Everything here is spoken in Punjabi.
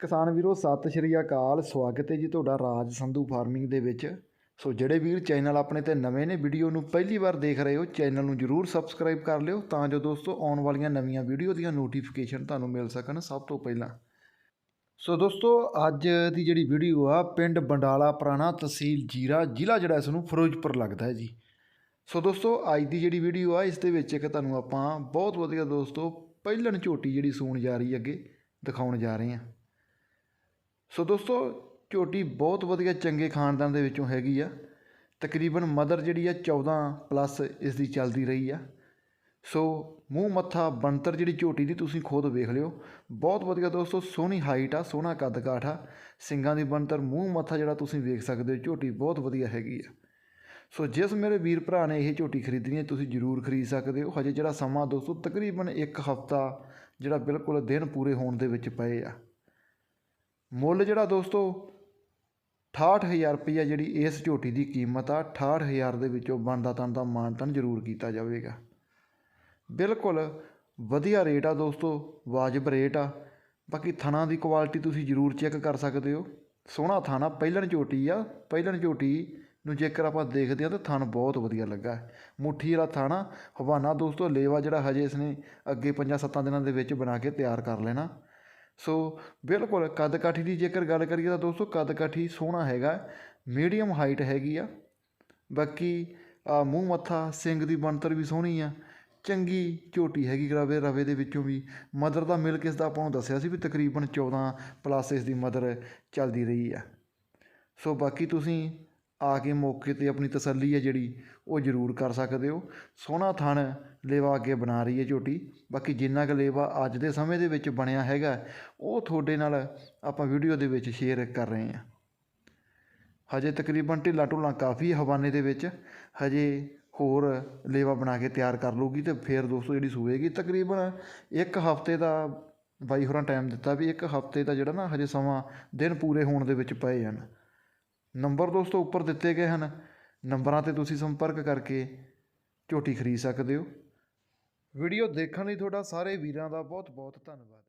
ਕਿਸਾਨ ਵੀਰੋ, ਸਤਿ ਸ਼੍ਰੀ ਅਕਾਲ। ਸਵਾਗਤ ਹੈ ਜੀ ਤੁਹਾਡਾ ਰਾਜ ਸੰਧੂ ਫਾਰਮਿੰਗ ਦੇ ਵਿੱਚ। ਸੋ ਜਿਹੜੇ ਵੀਰ ਚੈਨਲ ਆਪਣੇ ਤੇ ਨਵੇਂ ਨੇ, ਵੀਡੀਓ ਨੂੰ ਪਹਿਲੀ ਵਾਰ ਦੇਖ ਰਹੇ ਹੋ, ਚੈਨਲ ਨੂੰ ਜਰੂਰ ਸਬਸਕ੍ਰਾਈਬ ਕਰ ਲਿਓ ਤਾਂ ਜੋ ਦੋਸਤੋ ਆਉਣ ਵਾਲੀਆਂ ਨਵੀਆਂ ਵੀਡੀਓ ਦੀਆਂ ਨੋਟੀਫਿਕੇਸ਼ਨ ਤੁਹਾਨੂੰ ਮਿਲ ਸਕਣ ਸਭ ਤੋਂ ਪਹਿਲਾਂ। ਸੋ ਦੋਸਤੋ, ਅੱਜ ਦੀ ਜਿਹੜੀ ਵੀਡੀਓ ਆ, ਪਿੰਡ ਬੰਡਾਲਾ ਪੁਰਾਣਾ ਤਹਿਸੀਲ ਜੀਰਾ ਜ਼ਿਲ੍ਹਾ ਜਿਹੜਾ ਇਸ ਨੂੰ ਫਿਰੋਜ਼ਪੁਰ ਲੱਗਦਾ ਹੈ ਜੀ। ਸੋ ਦੋਸਤੋ, ਅੱਜ ਦੀ ਜਿਹੜੀ ਵੀਡੀਓ ਆ, ਇਸ ਦੇ ਵਿੱਚ ਇੱਕ ਤੁਹਾਨੂੰ ਆਪਾਂ ਬਹੁਤ ਵਧੀਆ ਦੋਸਤੋ, ਪਹਿਲਣ ਝੋਟੀ ਜਿਹੜੀ ਸੂਣ ਜਾ ਰਹੀ ਅੱਗੇ, ਦਿਖਾਉਣ ਜਾ ਰਹੇ ਹਾਂ। ਸੋ ਦੋਸਤੋ, ਝੋਟੀ ਬਹੁਤ ਵਧੀਆ ਚੰਗੇ ਖਾਨਦਾਨ ਦੇ ਵਿੱਚੋਂ ਹੈਗੀ ਆ। ਤਕਰੀਬਨ ਮਦਰ ਜਿਹੜੀ ਆ 14 ਪਲੱਸ ਇਸ ਦੀ ਚੱਲਦੀ ਰਹੀ ਆ। ਸੋ ਮੂੰਹ ਮੱਥਾ ਬਣਤਰ ਜਿਹੜੀ ਝੋਟੀ ਦੀ ਤੁਸੀਂ ਖੁਦ ਵੇਖ ਲਿਓ। ਬਹੁਤ ਵਧੀਆ ਦੋਸਤੋ, ਸੋਹਣੀ ਹਾਈਟ ਆ, ਸੋਹਣਾ ਕੱਦ ਕਾਠ ਆ। ਸਿੰਗਾਂ ਦੀ ਬਣਤਰ ਮੂੰਹ ਮੱਥਾ ਜਿਹੜਾ ਤੁਸੀਂ ਵੇਖ ਸਕਦੇ ਹੋ, ਝੋਟੀ ਬਹੁਤ ਵਧੀਆ ਹੈਗੀ ਆ। ਸੋ ਜਿਸ ਮੇਰੇ ਵੀਰ ਭਰਾ ਨੇ ਇਹ ਝੋਟੀ ਖਰੀਦਣੀ ਹੈ, ਤੁਸੀਂ ਜ਼ਰੂਰ ਖਰੀਦ ਸਕਦੇ ਹੋ। ਹਜੇ ਜਿਹੜਾ ਸਮਾਂ ਦੋਸਤੋ, ਤਕਰੀਬਨ ਇੱਕ ਹਫਤਾ ਜਿਹੜਾ ਬਿਲਕੁਲ ਦਿਨ ਪੂਰੇ ਹੋਣ ਦੇ ਵਿੱਚ ਪਏ ਆ। ਮੁੱਲ ਜਿਹੜਾ ਦੋਸਤੋ 68000 ਰੁਪਈਆ ਜਿਹੜੀ ਇਸ ਝੋਟੀ ਦੀ ਕੀਮਤ ਆ 68000 ਦੇ ਵਿੱਚੋਂ ਬਣਦਾ ਤਨ ਦਾ ਮਾਨਤਨ ਜ਼ਰੂਰ ਕੀਤਾ ਜਾਵੇਗਾ। ਬਿਲਕੁਲ ਵਧੀਆ ਰੇਟ ਆ ਦੋਸਤੋ, ਵਾਜਬ ਰੇਟ ਆ। ਬਾਕੀ ਥਣਾ ਦੀ ਕੁਆਲਿਟੀ ਤੁਸੀਂ ਜ਼ਰੂਰ ਚੈੱਕ ਕਰ ਸਕਦੇ ਹੋ। ਸੋਹਣਾ ਥਾਣਾ ਪਹਿਲਣ ਝੋਟੀ ਆ, ਪਹਿਲਣ ਝੋਟੀ ਨੂੰ ਜੇਕਰ ਆਪਾਂ ਦੇਖਦੇ ਹਾਂ ਤਾਂ ਥਣ ਬਹੁਤ ਵਧੀਆ ਲੱਗਾ। ਮੁੱਠੀ ਵਾਲਾ ਥਾਣਾ ਹਵਾਨਾ ਦੋਸਤੋ, ਲੇਵਾ ਜਿਹੜਾ ਹਜੇ ਇਸਨੇ ਅੱਗੇ 5-7 ਦਿਨਾਂ ਦੇ ਵਿੱਚ ਬਣਾ ਕੇ ਤਿਆਰ ਕਰ ਲੈਣਾ। ਸੋ ਬਿਲਕੁਲ ਕੱਦ ਕਾਠੀ ਦੀ ਜੇਕਰ ਗੱਲ ਕਰੀਏ ਤਾਂ ਦੋਸਤੋ ਕੱਦ ਕਾਠੀ ਸੋਹਣਾ ਹੈਗਾ ਮੀਡੀਅਮ ਹਾਈਟ ਹੈਗੀ ਆ। ਬਾਕੀ ਮੂੰਹ ਮੱਥਾ, ਸਿੰਘ ਦੀ ਬਣਤਰ ਵੀ ਸੋਹਣੀ ਆ। ਚੰਗੀ ਝੋਟੀ ਹੈਗੀ ਰਵੇ ਰਵੇ ਦੇ ਵਿੱਚੋਂ ਵੀ। ਮਦਰ ਦਾ ਮਿਲਕ ਇਸ ਦਾ ਆਪਾਂ ਨੂੰ ਦੱਸਿਆ ਸੀ ਵੀ ਤਕਰੀਬਨ 14 ਪਲੱਸ ਇਸ ਦੀ ਮਦਰ ਚੱਲਦੀ ਰਹੀ ਆ। ਸੋ ਬਾਕੀ ਤੁਸੀਂ ਆ ਕੇ ਮੌਕੇ ਤੇ ਆਪਣੀ ਤਸੱਲੀ ਹੈ ਜਿਹੜੀ, ਉਹ ਜ਼ਰੂਰ ਕਰ ਸਕਦੇ ਹੋ। ਸੋਹਣਾ ਥਣ ਲੇਵਾ ਅੱਗੇ ਬਣਾ ਰਹੀ ਹੈ ਝੋਟੀ। ਬਾਕੀ ਜਿੰਨਾ ਕੁ ਲੇਵਾ ਅੱਜ ਦੇ ਸਮੇਂ ਦੇ ਵਿੱਚ ਬਣਿਆ ਹੈਗਾ, ਉਹ ਤੁਹਾਡੇ ਨਾਲ ਆਪਾਂ ਵੀਡੀਓ ਦੇ ਵਿੱਚ ਸ਼ੇਅਰ ਕਰ ਰਹੇ ਹਾਂ। ਹਜੇ ਤਕਰੀਬਨ ਢਿੱਲਾ ਢੁੱਲਾ ਕਾਫੀ ਹਵਾਨੇ ਦੇ ਵਿੱਚ। ਹਜੇ ਹੋਰ ਲੇਵਾ ਬਣਾ ਕੇ ਤਿਆਰ ਕਰ ਲੂਗੀ ਤੇ ਫਿਰ ਦੋਸਤੋ ਜਿਹੜੀ ਸੂਏਗੀ ਤਕਰੀਬਨ ਇੱਕ ਹਫ਼ਤੇ ਦਾ ਬਾਈ ਹੋਰਾਂ ਟਾਈਮ ਦਿੱਤਾ ਵੀ ਇੱਕ ਹਫ਼ਤੇ ਦਾ ਜਿਹੜਾ ਨਾ ਹਜੇ ਸਮਾਂ ਦਿਨ ਪੂਰੇ ਹੋਣ ਦੇ ਵਿੱਚ ਪਏ ਹਨ। ਨੰਬਰ ਦੋਸਤੋ ਉੱਪਰ ਦਿੱਤੇ ਗਏ ਹਨ। ਨੰਬਰਾਂ ਤੇ ਤੁਸੀਂ ਸੰਪਰਕ ਕਰਕੇ ਝੋਟੀ ਖਰੀਦ ਸਕਦੇ ਹੋ। ਵੀਡੀਓ ਦੇਖਣ ਲਈ ਤੁਹਾਡਾ ਸਾਰੇ ਵੀਰਾਂ ਦਾ ਬਹੁਤ ਬਹੁਤ ਧੰਨਵਾਦ।